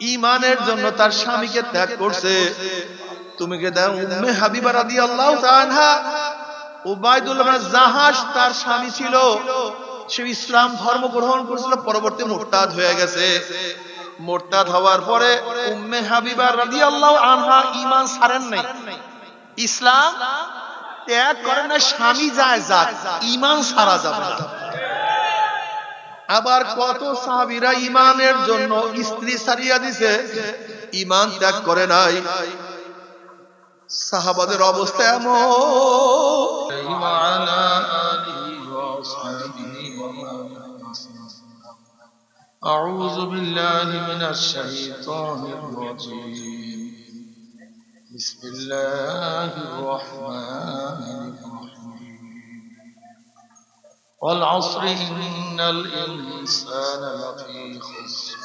ইমানের জন্য তার স্বামীকে ত্যাগ করছে। তুমি কে দাও? উম্মে হাবিবা রাদিয়াল্লাহু তাআলা তার স্বামী ছিল। সে ইসলাম ধর্ম গ্রহণ করেছিল, পরবর্তী মুরতাদ হয়ে গেছে। মোরতাদ হওয়ার পরে উম্মে হাবিবা রাদিয়াল্লাহু আনহা ঈমান ছাড়েন নাই। ইসলাম ত্যাগ করেন স্বামী যায় যাক, ঈমান ছাড়া যাবে আবার কত সাহাবীরা ঈমানের জন্য স্ত্রী ছাড়িয়া দিছে ঈমান ত্যাগ করে নাই সাহাবাদের অবস্থা এমন وعلى آله وأصحابه ومن أعوذ بالله من الشيطان الرجيم بسم الله الرحمن الرحيم والعصر إن الإنسان لفي خسر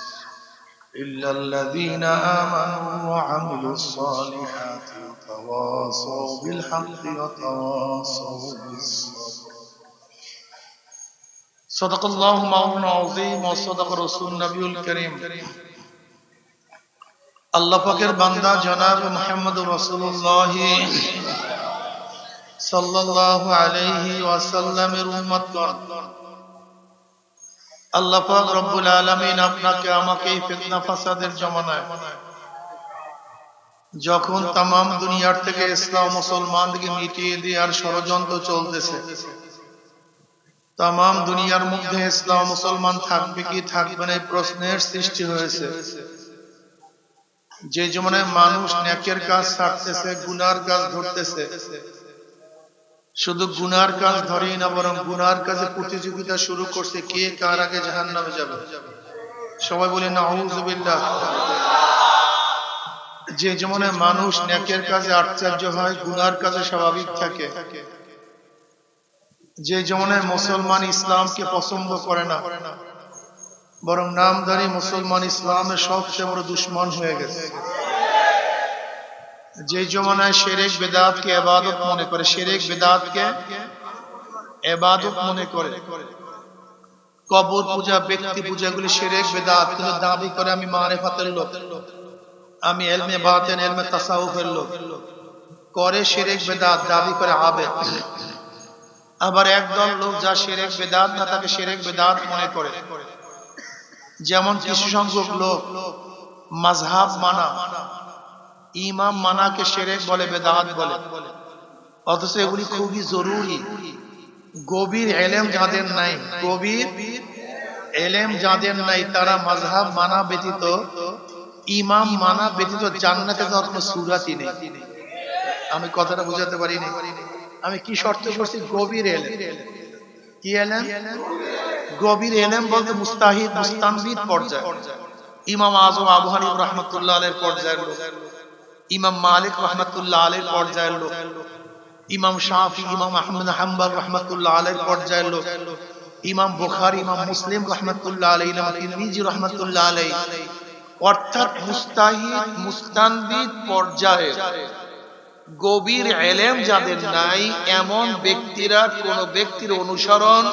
إلا الذين آمنوا وعملوا الصالحات وتواصوا بالحق وتواصوا بالصبر صدق الله مولانا العظيم وصدق رسول النبي الكريم আল্লাহ পাকের বান্দা জনাব মুহাম্মদ রাসূলুল্লাহ যখন তাম দুনিয়ার থেকে ইসলাম মুসলমানদেরকে মিটিয়ে দেওয়ার ষড়যন্ত্র চলতেছে তাম দুনিয়ার মধ্যে ইসলাম মুসলমান থাকবে কি থাকবে না এই প্রশ্নের সৃষ্টি হয়েছে। যে জমানায় মানুষ ন্যাকের কাজ ছাড়তেছে, গুনার কাজ ধরতেছে শুধু গুনার কাজ ধরেই না, বরং গুনার কাজে প্রতিযোগিতা শুরু করছে। কে কার আগে জাহান নামে যাবে? সবাই বলে না যে যেমন মানুষ ন্যাকের কাজে আশ্চর্য হয়, গুনার কাজে স্বাভাবিক থাকে। যে যেমন মুসলমান ইসলামকে পছন্দ করে না, বরং নামধারী মুসলমান ইসলামের সবচেয়ে বড় দুশ্মন হয়ে গেছে। যে জমানায় শেরেক বেদাতকে এবাদত মনে করে শেরেক বেদাতকে এবাদত মনে করে। কবর পূজা, ব্যক্তি পূজাগুলি শেরেক বেদাত। কিন্তু দাবি করে, আমি মারেফাতের লোক। আমি এলমে বাতেন, এলমে তাসাউফের লোক। করে শেরেক বেদাত, দাবি করে আবে আবার একদল লোক যা শেরেক বেদাত না তাকে শেরেক বেদাত মনে করে। যেমন কিছু সংখ্যক লোক মাঝহাব মানা। ইমাম মানাকে শেরেক বলে, বেদাত বলে। অথচ এগুলি খুবই জরুরি। গভীর এলেম যাদের নাই, গভীর এলেম যাদের নাই, তারা মাঝহাব মানা ব্যতীত, ইমাম মানা ব্যতীত জান্নাতে যাওয়ার কোনো সুরাতি নেই। আমি কথাটা বুঝাতে পারিনি। আমি কি শর্ত করছি গভীর এলেম। কি এলেম? গভীর এলেম বলতে মুস্তাহিদ, মুস্তানবিদ পর্যায়। ইমাম আজম আবু হানিফ রহমতুল্লাহ আলের পর্যায়ের ইমাম মালিক রহমতুল্লাহ আলের পর্যায়ের লোক। ইমাম শাহি ইমাম আহমদ হাম্বাল রহমতুল্লাহ আলের পর্যায়ের লোক। ইমাম বুখারি, ইমাম মুসলিম রহমতুল্লাহ আলাই ইমাম তিরমিজি রহমতুল্লাহ আলাই অর্থাৎ মুস্তাহিদ, মুস্তানবিদ পর্যায়ে গভীর এলেম যাদের নাই, এমন ব্যক্তিরা কোন ব্যক্তির অনুসরণ,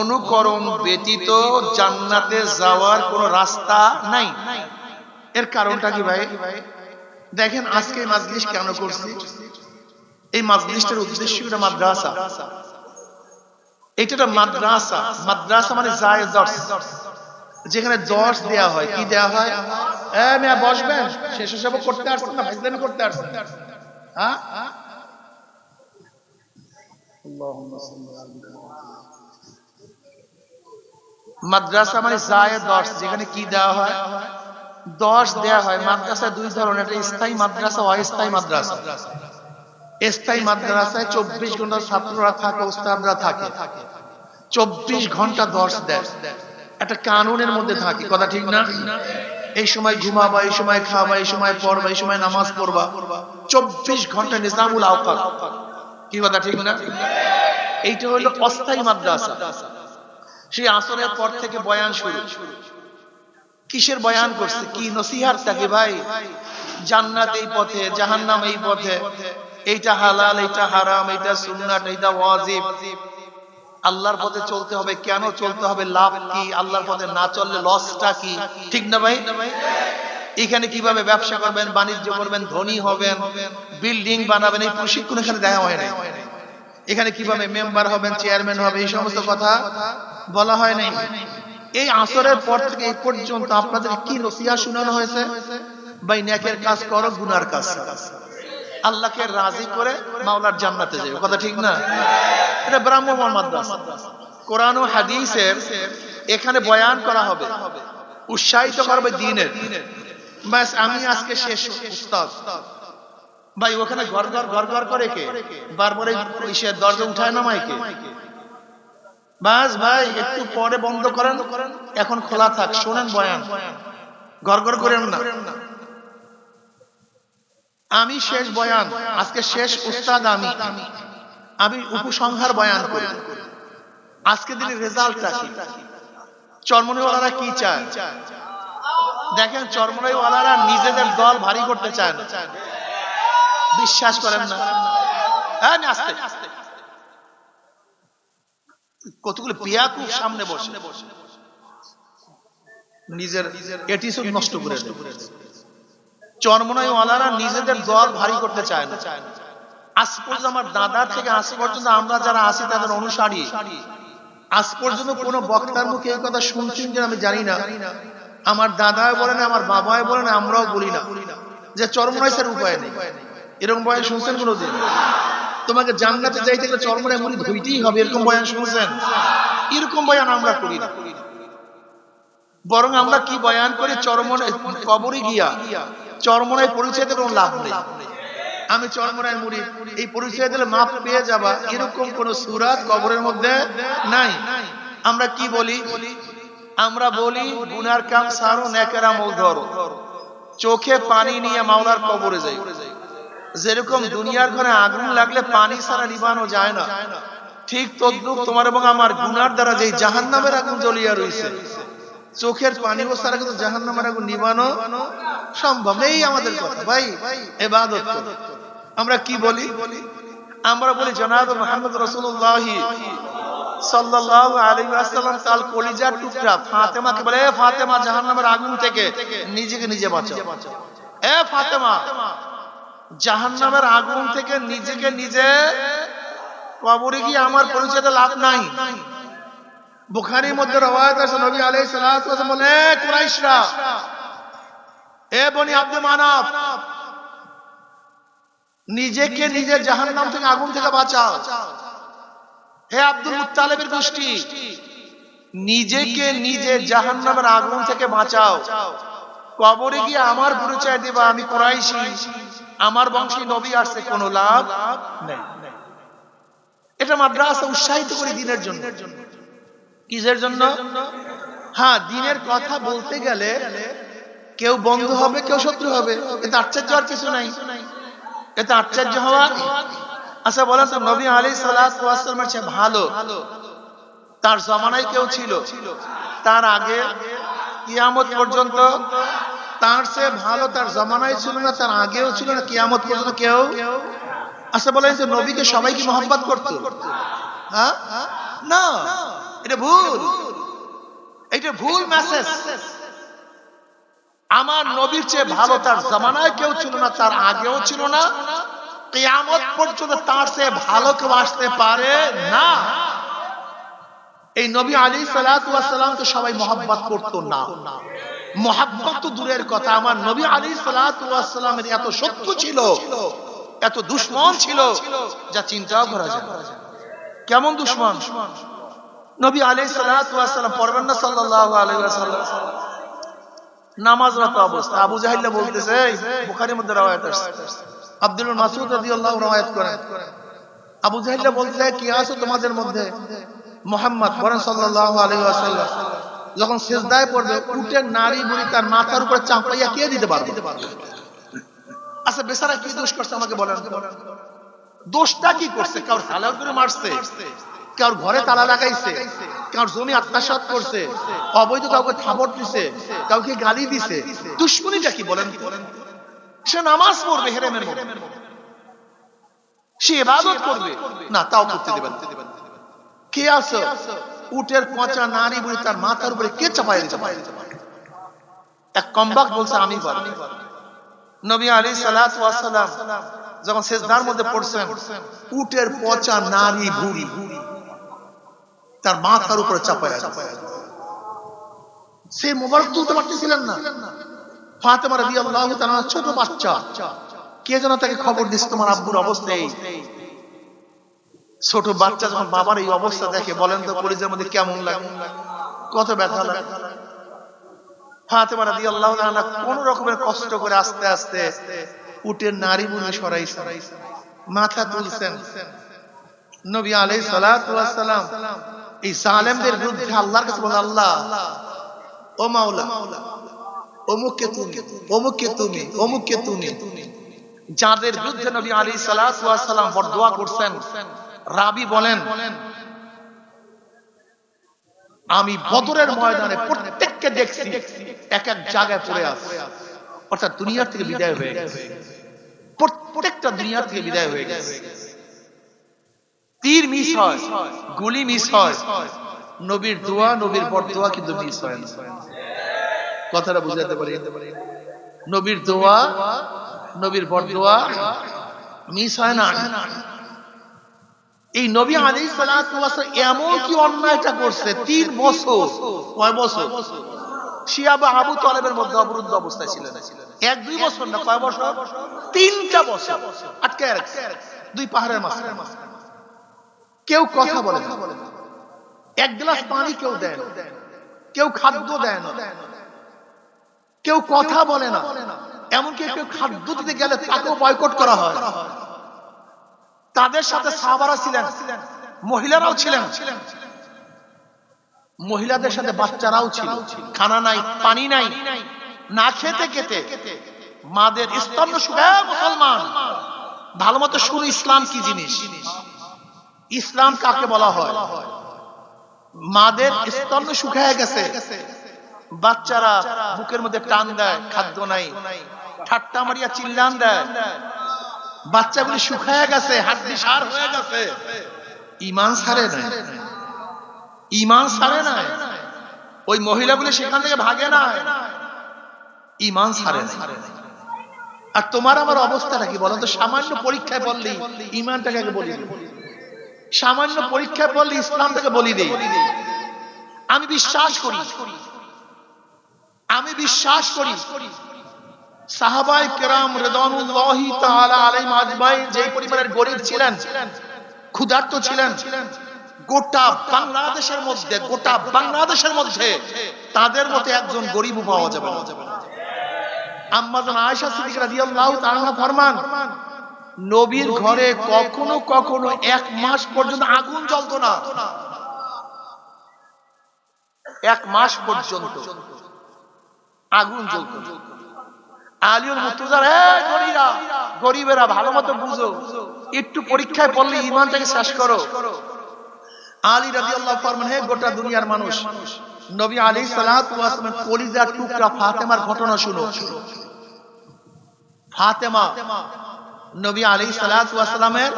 অনুকরণ ব্যতীত জান্নাতে যাওয়ার কোন রাস্তা নাই। এর কারণটা কি ভাই? দেখেন আজকে মাজলিস কেন করছি? এই মাজলিসটার উদ্দেশ্য এটা মাদ্রাসা। এটা মাদ্রাসা মাদ্রাসা মানে যায় যেখানে দশ দেয়া হয়, কি দেয়া হয়? বসবেন। শেষ হিসাব করতে আসছেন না ভাইজদামি করতে আসছেন। হ্যাঁ? মাদ্রাসা মানে যায় দশ যেখানে কি দেওয়া হয়? দশ দেয়া হয়। মাদ্রাসা দুই ধরনের, একটা স্থায়ী মাদ্রাসা অস্থায়ী মাদ্রাসা। স্থায়ী মাদ্রাসায় চব্বিশ ঘণ্টা ছাত্ররা থাকে, ওস্তাদরা থাকে। চব্বিশ ঘণ্টা দশ দেয়। একটা কানুনের মধ্যে থাকে, কথা ঠিক না? এই সময় ঘুমাবা, এই সময় খাবা, এই সময় পড়বা, এই সময় নামাজ পড়বা। চব্বিশ ঘণ্টা নিজামুল আওকাত। কি কথা ঠিক না? এইটা হলো অস্থায়ী মাদ্রাসা। সেই আসরের পর থেকে বয়ান শুরু। কিসের বয়ান করছে? কি নসিহাত থাকে ভাই? জান্নাত এই পথে, জাহান্নাম এই পথে। এইটা হালাল, এইটা হারাম, এইটা সুন্নাত, এইটা ওয়াজিব। আল্লাহর পথে চলতে হবে কেন? চলতে হবে লাভ কি? আল্লাহর পথে না চললে লসটা কি? ঠিক না ভাই? এখানে কীভাবে ব্যবসা করবেন, বাণিজ্য করবেন, ধনী হবেন, বিল্ডিং বানাবেন, এই প্রশিক্ষণ এখানে দেওয়া হয় নাই। এখানে কীভাবে মেম্বার হবেন, চেয়ারম্যান হবে, এই সমস্ত কথা বলা হয় নাই। এই আসরের পর থেকে এই পর্যন্ত আপনাদের কি নসিহা শোনানো হয়েছে? ভাই, নেকের কাজ করো, গুনার কাজ আল্লাহকে রাজি করে মাওলার জান্নাতে যাবে কথা ঠিক না? এটা ব্রাহ্মণ মাদ্রাসা। কোরআন ও হাদিসের এখানে বয়ান করা হবে। উৎসাহিত করবে দিনের। ব্যাস আমি আজকে শেষ উস্তাদ। ভাই, ওখানে ঘর ঘর ঘর ঘর করে কে? বারবার দরজা উঠায় না মাইকে? বাস ভাই, একটু পরে বন্ধ করেন। এখন খোলা থাক, শোনেন বয়ান। ঘর ঘর করেন না। আমি শেষ বয়ান, আজকে শেষ উস্তাদ আমি। আমি উপসংহার বয়ান করি। আজকে দিনের রেজাল্টটা কি? চরমনিওয়ালারা কি চায়? দেখেন চরমনাইওয়ালারা নিজেদের দল ভারী করতে চায় না। বিশ্বাস করেন না। হ্যাঁ আস্তে কতগুলো পিয়াকু সামনে বসে। নিজের এটিসুড নষ্ট করে দেয়। চরমনাইওয়ালারা নিজেদের দল ভারী করতে চায় না। আজ পর্যন্ত আমার দাদা থেকে আজ পর্যন্ত আমরা যারা আছি, তাদের অনুসারী। আজ পর্যন্ত কোন বক্তার মুখে এই কথা শুনছেন যে আমি জানি না। আমার দাদাও বলে না, আমার বাবাও বলে না, আমরাও বলি না। যে চরমনাইসের উপায় নেই। এরকম বয়ান শুনছেন কোনোদিন? তোমাকে জান্নাতে যাইতে গেলে চরমনায় মুড়ি ধুইতেই হবে, এরকম বয়ান শুনছেন? এরকম বয়ান আমরা করি না। বরং আমরা কি বয়ান করি? চরমনায় কবরে গিয়া, চরমনায় পরিচয়তে কোনো লাভ নেই। আমি চরমনায় মুড়ি, এই পরিচয় দিলে মাপ পেয়ে যাবা। এরকম কোন সুরাত কবরের মধ্যে নাই। আমরা কি বলি? আমরা বলি, গুনার কাম সারো, নেকেরা মৌ ধরো। চোখে পানি নিয়ে মাওলার কবরে যাই। যেরকম দুনিয়ার ঘরে আগুন লাগলে পানি ছাড়া নিবানো যায় না। ঠিক তদ্রুপ তোমার এবং আমার গুনার দ্বারা যেই জাহান্নামের আগুন জ্বলিয়া রয়েছে চোখের পানি ও সারা কিন্তু জাহান্নামের আগুন নিবানো সম্ভব আমাদের কথা। ভাই, এবাদত আমরা কি বলি? আমরা বলি, জনাব মোহাম্মদ রসুল্লাহ সাল্লাল্লাহু আলাইহি ওয়াসাল্লাম কাল কলিজার টুকরা ফাতেমাকে বলে, এ ফাতেমা, জাহান্নামের আগুন থেকে নিজেকে নিজে বাঁচাও। এ ফাতেমা জাহান্নামের আগুন থেকে নিজেকে নিজে কবরে গিয়ে আমার পরিচয়তে লাভ নাই। বুখারীর মধ্যে রওয়ায়াত আছে, নবী আলাইহিস সালাতু বলে কুরাইশরা, এ বনি আব্দুল মানাফ নিজেকে নিজে জাহান্নাম থেকে আগুন থেকে বাঁচাও। হে আব্দুল মুত্তালিবের গোষ্ঠী, নিজেকে নিজে জাহান্নামের আগুন থেকে বাঁচাও। কবরে গিয়ে আমার পরিচয় দিবা, আমি কোরাইশি। আমার বংশী নবী আসছে, কোনো লাভ নেই। এটা মাদ্রাসা উৎসাহিত করি দিনের জন্য। কিসের জন্য? হ্যাঁ দিনের কথা বলতে গেলে কেউ বন্ধু হবে, কেউ শত্রু হবে, এতে আশ্চর্য আর কিছু নাই। এতে আশ্চর্য হওয়ার আচ্ছা বলেন তো, নবী আলী সালামের চেয়ে ভালো তার জমানায় কেউ ছিল? তার আগে কিয়ামত পর্যন্ত তার সে ভালো তার জমানায় ছিল না, তার আগেও ছিল না, কিয়ামত পর্যন্ত কেউ আচ্ছা বলেন যে নবীকে সবাই কি মোহাম্মত করতো? হ্যাঁ? না, এটা ভুল। এটা ভুল মেসেজ আমার নবীর চেয়ে ভালো তার জামানায় কেউ ছিল না, তার আগেও ছিল না। কিয়ামত পর্যন্ত তার চেয়ে ভালো কেউ আসতে পারে না। এই নবী আলী সালাতামকে সবাই মোহাম্মত করতো না। মোহাম্মত তো দূরের কথা। আমার নবী আলী সালাতামের এত শত্রু ছিল এত দুশ্মন ছিল যা চিন্তাও করা যায় কেমন দুশ্মন? নবী আলী সালাতাম পড়বেন না সাল্লাহ অবস্থা। আবু জাহিল্লা বলতেছে এই, মধ্যে আব্দুল মাসুদ করেন। আবু জাহিল্লা কি আছো তোমাদের মধ্যে মোহাম্মদ বলেন সাল্লাল্লাহু আলাইহি যখন সিজদায় পড়বে, উটের নারী বুড়ি তার মাথার উপরে চাপাইয়া কে দিতে পারবে? আচ্ছা বেচারা কি দোষ করছে আমাকে বলেন দোষটা কি করছে? কারোর হালাল করে মারছে, কারোর ঘরে তালা লাগাইছে, কারোর জমি আত্মসাৎ করছে, অবৈধ কাউকে থাপড় দিছে, কাউকে গালি দিছে। দুশ্মনীটা কি বলেন সে নামাজ পড়বে হেরেমের সে ইবাদত করবে। না, তাও করতে দেবেন কে আছো? উটের পচা নারী বুড়ি তার মাথার উপরে কে চাপাই দিতে পারে? এক কম্বাক বলছে আমি নবী আলী সালাম যখন শেষদার মধ্যে পড়ছেন, উটের পচা নারী বুড়ি তার মাথার উপরে চাপায় সে মোবারক তুলতে পারতেছিলেন না। ফাতেমা রাদিয়াল্লাহু তাআলা ছোট বাচ্চা, কে যেন তাকে খবর দিচ্ছে তোমার আব্বুর অবস্থা এই। ছোট বাচ্চা যখন বাবার এই অবস্থা দেখে, বলেন তো পরিচয়ের মধ্যে কেমন লাগে? কত ব্যথা লাগে। ফাতেমা রাদিয়াল্লাহু তাআলা কোন রকমের কষ্ট করে আস্তে আস্তে উটের নারী মুনি সরাইছেন, মাথা তুলছেন। নবী ওয়াস সালাম, এই জালেমদের বিরুদ্ধে আল্লাহর কাছে বলেন, আল্লাহ, ও মাওলা, অমুককে তুমি অমুককে তুমি অমুককে তুমি। যাদের বিরুদ্ধে নবী আলী সালাম বরদোয়া করছেন রাবি বলেন, আমি বদরের ময়দানে প্রত্যেককে দেখছি, এক এক জায়গায় পড়ে আছে। অর্থাৎ দুনিয়ার থেকে বিদায় হয়ে গেছে। প্রত্যেকটা দুনিয়ার থেকে বিদায় হয়ে গেছে। তীর মিস হয়, গুলি মিস হয়। নবীর দোয়া, নবীর বরদোয়া কিন্তু মিস হয় না। কথাটা বুঝাতে পারি? নবীর দোয়া, নবীর বরদোয়া মিস হয় না? এই নবী আলী এমন কি অন্যায়টা করছে? তিন বছর। কয় বছর? শিয়াবা আবু তলেবের মধ্যে অবরুদ্ধ অবস্থায় ছিলেন। এক, দুই বছর না, কয় বছর? তিনটা বছর। আটকে রাখছে। দুই পাহাড়ের মাঝখানে। কেউ কথা বলে এক গ্লাস পানি কেউ দেয় কেউ খাদ্য দেয় না। কেউ কথা বলে না। এমনকি কেউ খাদ্য দিতে গেলে তাকেও বয়কট করা হয়। তাদের সাথে সাহাবারা ছিলেন, মহিলারাও ছিলেন। মহিলাদের সাথে বাচ্চারাও ছিল। খানা নাই, পানি নাই, না খেতে খেতে মাদের শুকায় মুসলমান, ভালো মতো শুরু ইসলাম কি জিনিস? ইসলাম কাকে বলা হয়? মাদের স্তন্য শুকায় গেছে। বাচ্চারা বুকের মধ্যে টান দেয়, খাদ্য নাই, ঠাট্টা মারিয়া চিল্লান দেয়। বাচ্চাগুলি শুকায় গেছে হাড্ডি সার হয়ে গেছে। ইমান সারে নাই। ইমান সারে নাই। ওই মহিলাগুলি সেখান থেকে ভাগে না ইমান সারে নাই। আর তোমার আমার অবস্থাটা কি বলো তো? সামান্য পরীক্ষায় বললি, ইমানটাকে আগে বলি। সামান্য পরীক্ষায় বললি, ইসলামটাকে বলি দেই আমি বিশ্বাস করি। আমি বিশ্বাস করি। সাহাবাই কেরাম রেদানুল্লাহি তাআলা আলাইহিম আজমাইন যে পরিবারের গরিব ছিলেন, ক্ষুধার্ত ছিলেন, গোটা বাংলাদেশের মধ্যে, গোটা বাংলাদেশের মধ্যে তাদের মতো একজন গরিব পাওয়া যাবে না। আয়েশা সিদ্দিকা রাদিয়াল্লাহু তাআলা ফরমান, নবীর ঘরে কখনো কখনো এক মাস পর্যন্ত আগুন জ্বলতো না। এক মাস পর্যন্ত আগুন জ্বলত আলিউল মুর্তজার গরিরা গরিবেরা ভালো মতো বুঝো। একটু পরীক্ষায় পড়লে ইমানটাকে শেষ করো। আলী রাজি আল্লাহ ফরমান হে গোটা দুনিয়ার মানুষ, নবী আলী সালামের কলিজার টুকরা ফাতেমার ঘটনা শুনো। ফাতেমা, নবী আলী সালামের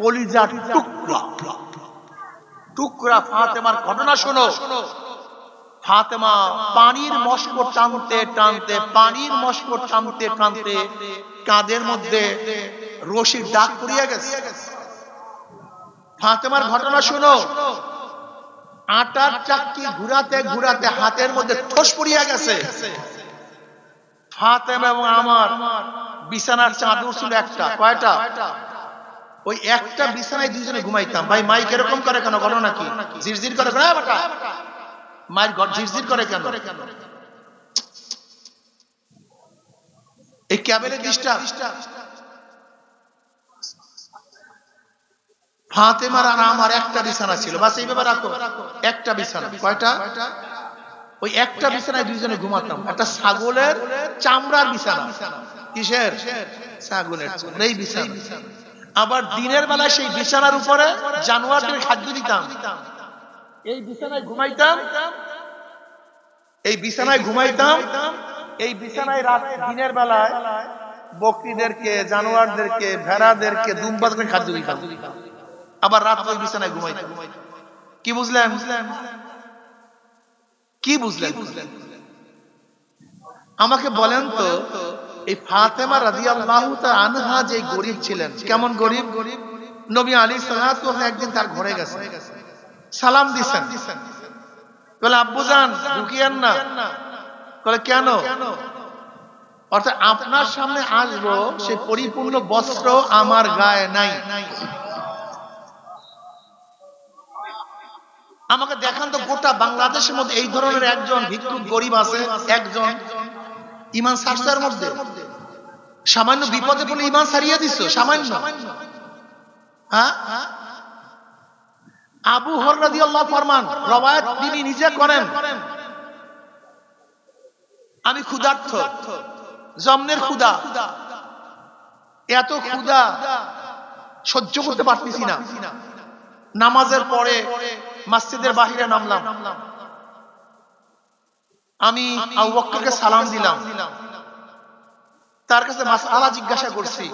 কলিজার টুকরা টুকরা ফাতেমার ঘটনা শুনো। ফাতেমা পানির মস্ক টানতে টানতে, পানির মস্ক টানতে টানতে কাঁধের মধ্যে রশির দাগ পড়িয়া গেছে। ফাতেমার ঘটনা শুনো। আটার চাকরি ঘুরাতে ঘুরাতে হাতের মধ্যে ঠোস পড়িয়া গেছে। ফাতেমা এবং আমার বিছানার চাদর ছিল একটা। কয়টা? ওই একটা বিছানায় দুজনে ঘুমাইতাম। ভাই, মাইক এরকম করে কেন? ঘটনা কি ঝিরঝির করে। কেন বাটা। মায়ের ঘর ঝিরঝির করে কেন? এই ফাতেমার আর আমার একটা বিছানা ছিল। বাস রাখো। একটা বিছানা। কয়টা? ওই একটা বিছানায় দুইজনে ঘুমাতাম। একটা ছাগলের চামড়ার বিছানা। কিসের? ছাগলের এই বিছানা। আবার দিনের বেলায় সেই বিছানার উপরে জানোয়ারদের খাদ্য দিতাম। এই বিছানায় ঘুমাইতাম। এই বিছানায় ঘুমাইতাম। এই বিছানায় রাত দিনের বেলায় বকরিদেরকে, জানোয়ারদেরকে, ভেড়াদেরকে দুম্বাদেরকে খাদ্য দিতাম। আবার রাত ওই বিছানায় ঘুমাইতাম। কি বুঝলেন? কি বুঝলেন? আমাকে বলেন তো, এই ফাতেমা রাদিয়াল্লাহু তাআলা আনহা যে গরিব ছিলেন, কেমন গরিব? গরিব নবী আলী সাল্লাল্লাহু আলাইহি একদিন তার ঘরে গেছে। সালাম দিছেন। বলে আব্বুজান ঢুকিয়েন না। বলে, কেন? অর্থাৎ আপনার সামনে আসব সেই পরিপূর্ণ বস্ত্র আমার গায়ে নাই। আমাকে দেখান তো, গোটা বাংলাদেশের মধ্যে এই ধরনের একজন ভিক্ষুক গরিব আছে, একজন ইমান সারসার মধ্যে। সামান্য বিপদে পড়লে ইমান সারিয়ে দিচ্ছ সামান্য। হ্যাঁ? আবু আল্লাহ ফরমান রবায়ত তিনি নিজে করেন। আমি ক্ষুধার্থ জমনের ক্ষুধা। এত ক্ষুধা সহ্য করতে পারতেছি না। নামাজের পরে মসজিদের বাহিরে নামলাম। আমি আবু সালাম দিলাম। তার কাছে মাসালা জিজ্ঞাসা করছি।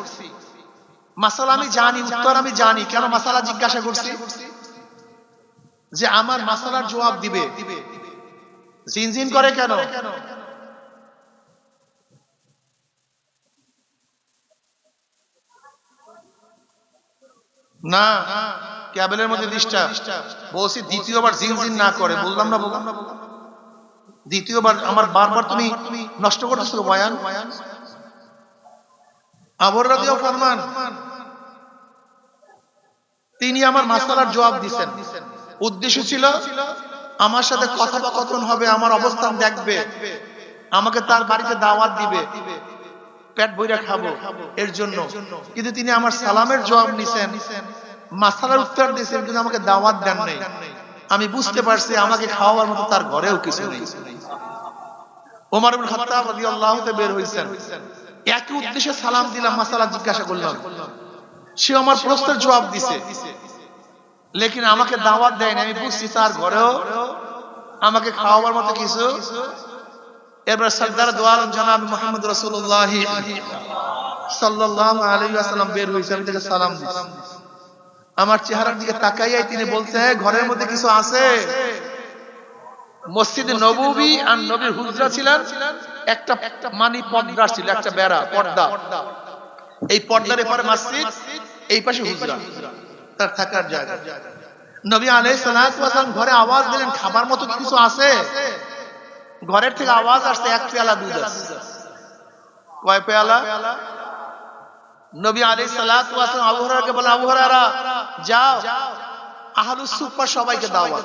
মাসালা আমি জানি, উত্তর আমি জানি। কেন মাসালা জিজ্ঞাসা করছি? যে আমার মাসালার জবাব দিবে। জিনজিন করে কেন? না, ক্যাবেলের মধ্যে দৃষ্টা বলছি দ্বিতীয়বার জিনজিন না করে, বললাম না বললাম না দ্বিতীয়বার আমার বারবার তুমি নষ্ট করতেছো, বয়ান। আবর রাদিও ফরমান তিনি আমার মাসালার জবাব দিছেন। উদ্দেশ্য ছিল আমার সাথে কথোপকথন হবে আমার অবস্থান দেখবে আমাকে তার বাড়িতে দাওয়াত দিবে পেট বইরা খাব এর জন্য। কিন্তু তিনি আমার সালামের জবাব নিছেন মাসালার উত্তর দিয়েছেন কিন্তু আমাকে দাওয়াত দেন নাই। আমি বুঝতে পারছি আমাকে খাওয়ার মতো তার ঘরেও কিছু নেই। ওমর ইবনে খাত্তাব রাদিয়াল্লাহু তে বের হইছেন। একই উদ্দেশ্যে সালাম দিলাম মাসালা জিজ্ঞাসা করলাম। সে আমার প্রশ্নের জবাব দিছে। লেকিন আমাকে দাওয়াত দেয়নি, আমি বুঝছি তার ঘরেও। আমাকে খাওয়াবার মতো কিছু। এবার সরদার দোয়ার জনাব মোহাম্মদ রসুল্লাহ বের হইছে আমি তাকে সালাম আমার চেহারার দিকে তাকাইয়াই তিনি বলছে, ঘরের মধ্যে কিছু আছে? মসজিদে নববী আর নবীর হুজরা ছিলেন, একটা মানি পর্দা ছিল, একটা বেড়া, পর্দা। এই পর্দার এপারে মসজিদ, এই পাশে হুজরা। তার থাকার জায়গা। নবী সালাতু ঘরে আওয়াজ দিলেন, খাবার মতো কিছু আছে? ঘরের থেকে আওয়াজ আসছে, এক পেয়ালা দুধ আছে। কয় পেয়ালা? নবী আলাইহিস সালাতু ওয়াসালাম আবু হুরায়রাকে বলেন যাও। আহলুস সুফা সবাইকে দাওয়াত।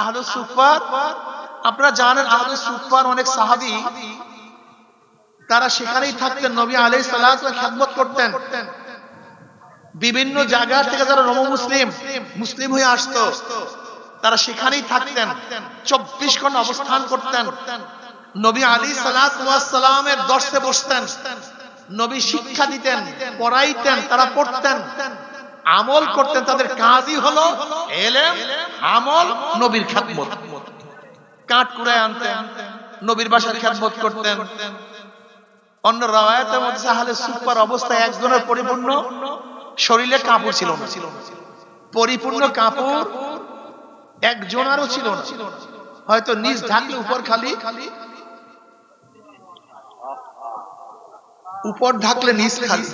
আহলুস সুফা আপনারা জানেন আহলুস সুফার অনেক সাহাবী, তারা সেখানেই থাকতেন। নবী আলাইহিস সালাতু ওয়া খেদমত করতেন। বিভিন্ন জায়গা থেকে যারা রম মুসলিম মুসলিম হয়ে আসতো, তারা সেখানেই থাকতেন, চব্বিশ ঘণ্টা অবস্থান করতেন। নবী আলী সালামের দর্শে বসতেন, নবী শিক্ষা দিতেন, পড়াইতেন, তারা পড়তেন। আমল করতেন, তাদের কাজই হলো এলেম, আমল, নবীর খ্যাতমত কাঠ কুড়ায় আনতেন, নবীর বাসার খ্যাতমত করতেন। অন্য রাওয়ায়াতের মধ্যে সুপার অবস্থায় একজনের পরিপূর্ণ শরীরে কাপড় ছিল না। পরিপূর্ণ কাপড় একজনারও ছিল না। হয়তো নিজ ঢাকলে উপর খালি, উপর ঢাকলে নিজ খালি।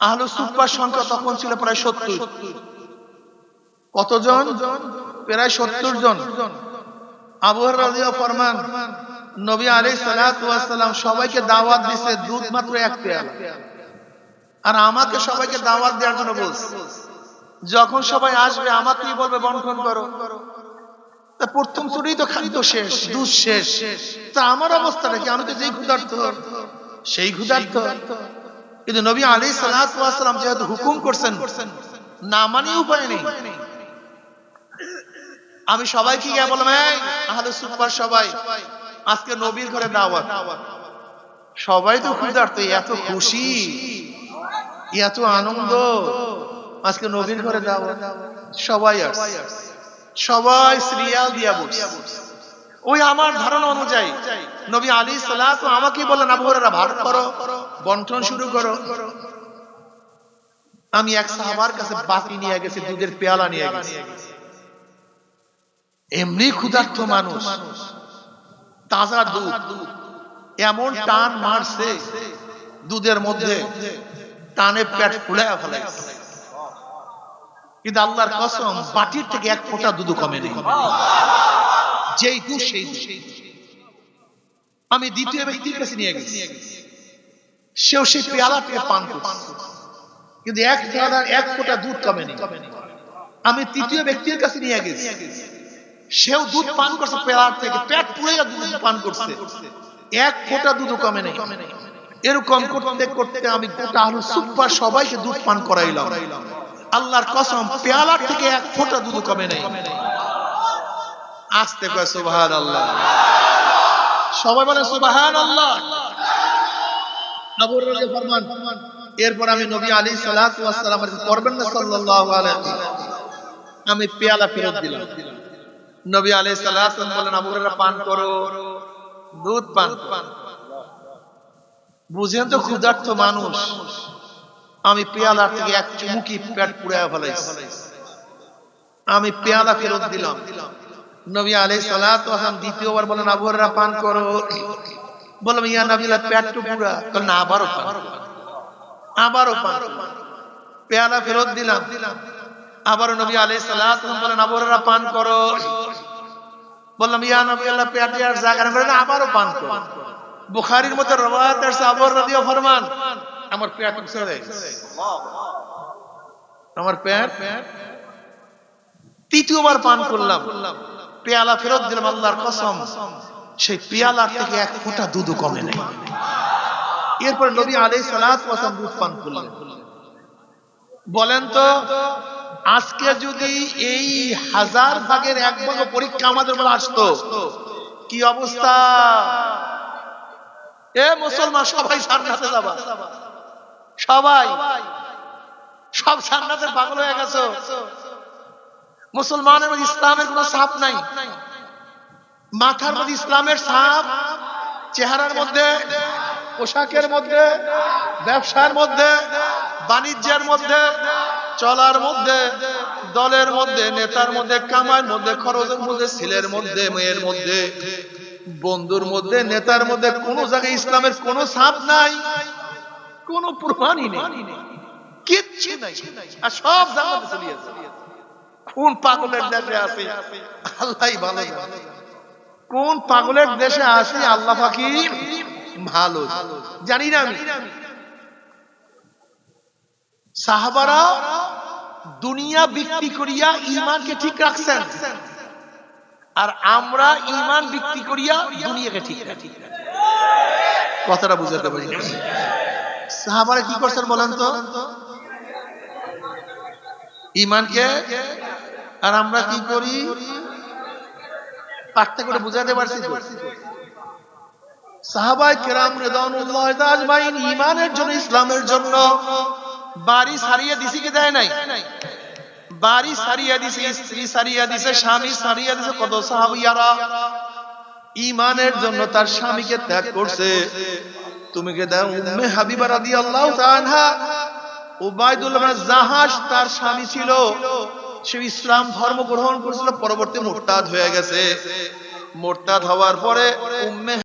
আহলো সুপার সংখ্যা তখন ছিল প্রায় সত্তর। কতজন? প্রায় সত্তর জন। আবহাওয়ার রাজিয়া ফরমান, নবী আলী সালাম সবাইকে দাওয়াত দিছে দুধ মাত্র এক পেয়ালা। আর আমাকে সবাইকে দাওয়াত দেওয়ার জন্য বলছে। যখন সবাই আসবে আমাকেই বলবে? বন্টন করো। তা প্রথম চুরি তো খাদ্য শেষ দুধ শেষ। তা আমার অবস্থাটা কি আমি তো যেই ক্ষুধার্থ সেই ক্ষুধার্থ কিন্তু নবী আলী সালাম যেহেতু হুকুম করছেন না মানে উপায় নেই। আমি সবাইকে গিয়ে বললাম আহলে সুপার সবাই আজকে নবীর ঘরে দাওয়াত। সবাই তো ক্ষুধার্ত এত খুশি। এত আনন্দ। আজকে নবীর ঘরে দাওয়াত সবাই আসছে। সবাই সিরিয়াল দিয়া বসছে। ওই আমার ধারণা অনুযায়ী নবী আলী সালাত আমাকে বললেন আবহাওয়ারা ভাগ করো, বন্টন শুরু করো। আমি এক সাহাবার কাছে বাতি নিয়ে গেছি, দুধের পেয়ালা নিয়ে গেছি। এমনি ক্ষুধার্ত মানুষ, তাজা দুধ, এমন টান মারছে দুধের মধ্যে। টানে পেট ফুলে ফেলাইছে কিন্তু আল্লাহর কসম, বাটির থেকে এক ফোঁটা দুধ কমে নেই। যেই দুধ, সেই আমি দ্বিতীয় ব্যক্তির কাছে নিয়ে গেছি। সেও সেই পেয়ালা থেকে পান কিন্তু এক পেয়ালার এক ফোঁটা দুধ কমে নেই। আমি তৃতীয় ব্যক্তির কাছে নিয়ে গেছি। সেও দুধ পান করছে, পেয়ালার থেকে পেট পুড়ে দুধ পান করছে। এক ফোঁটা দুধ কমে নেই। এরকম করতে করতে আমি আলু সুপার সবাইকে দুধ পান করাইলাম। আল্লাহর কসম, পেয়ালার থেকে এক ফোঁটা দুধ কমে নেই। আসতে কয় সুবাহান আল্লাহ সবাই বলে সুবাহান আল্লাহ এরপর আমি নবী আলী আলাইহি করবেন না আলাইহি আমি পেয়ালা ফেরত দিলাম। নবী আলাইহিস সালাম বলেন আবু হুরায়রা পান করো। দুধ পান করো। বুঝেন তো ক্ষুধার্ত মানুষ। আমি পেয়ালা থেকে এক চুমুকি পেট পুড়ে ফেলাইছি। আমি পেয়ালা ফেরত দিলাম। নবী ওয়াসালাম দ্বিতীয়বার বলেন, আবু হুরায়রা, পান করো। বললাম, ইয়া নবীলা পেট তো পুরা না, আবারও পান। আবারও পান। পেয়ালা ফেরত দিলাম। আবারও নবী সালাতু বলেন, আবু হুরায়রা, পান করো। বললাম, ইয়া নবী, আল্লাহ পেটে আর জায়গা না, আবারও পান করো। বুখারীর মধ্যে রওয়ায়াত আছে আবু রাদিয়া ফরমান। আমার পেট ছেড়ে আমার পেট। তৃতীয়বার পান করলাম। পেয়ালা ফেরত দিলাম আল্লাহর কসম। সেই পেয়ালা থেকে এক ফোঁটা দুধ কমে নেই। এরপর নবী আলাই সালাত ওয়াসাম দুধ পান করলেন। বলেন তো, আজকে যদি এই হাজার ভাগের এক ভাগ পরীক্ষা আমাদের উপর আসতো, কি অবস্থা? এ মুসলমান, সবাই জান্নাতে যাবা। সবাই। সব জান্নাতের পাগল হয়ে গেছো। মুসলমানের মধ্যে ইসলামের কোনো ছাপ নাই। মাথার মধ্যে ইসলামের ছাপ, চেহারার মধ্যে, পোশাকের মধ্যে, ব্যবসার মধ্যে, বাণিজ্যের মধ্যে, চলার মধ্যে, দলের মধ্যে, নেতার মধ্যে কামার মধ্যে, খরচের মধ্যে ছেলের মধ্যে, মেয়ের মধ্যে। বন্ধুর মধ্যে, নেতার মধ্যে কোনো জায়গায় ইসলামের কোনো ছাপ নাই। কোনো প্রমাণই নেই। কিচ্ছু নাই। আর সব জান্নাতে চলে গেছে। কোন পাগলের দেশে আছে? আল্লাহ ভালো। কোন পাগলের দেশে আছে? আল্লাহ পাকি ভালো জানি। না আমি। সাহাবারা দুনিয়া বিক্রি করিয়া ইমানকে ঠিক রাখছেন। আর আমরা ইমান বিক্রি করিয়া দুনিয়াকে ঠিক কথাটা বুঝাতে পারি। সাহাবারা কি করছেন বলেন তো ইমানকে আর আমরা কি করি পাঠটা করে বুঝাতে পারছি? সাহাবাই কেরাম রেদানুল্লাহ আজমাইন ইমানের জন্য, ইসলামের জন্য বাড়ি সারিয়ে দিছি কি দেয় নাই বাড়ি সারিয়ে দিছে, স্ত্রী সারিয়ে দিছে, স্বামী সারিয়ে দিছে, কত সাহাবিয়ারা ইমানের জন্য তার স্বামীকে ত্যাগ করছে। তুমি কে দাও? উম্মে হাবিবা রাদিয়াল্লাহু তাআলা উবাইদুল্লাহ ইবনে জাহাজ তার স্বামী ছিল। সে ইসলাম ধর্ম গ্রহণ করেছিল, পরবর্তী মোরতাদ হয়ে গেছে। মোরতাদ হওয়ার পরে উম্মে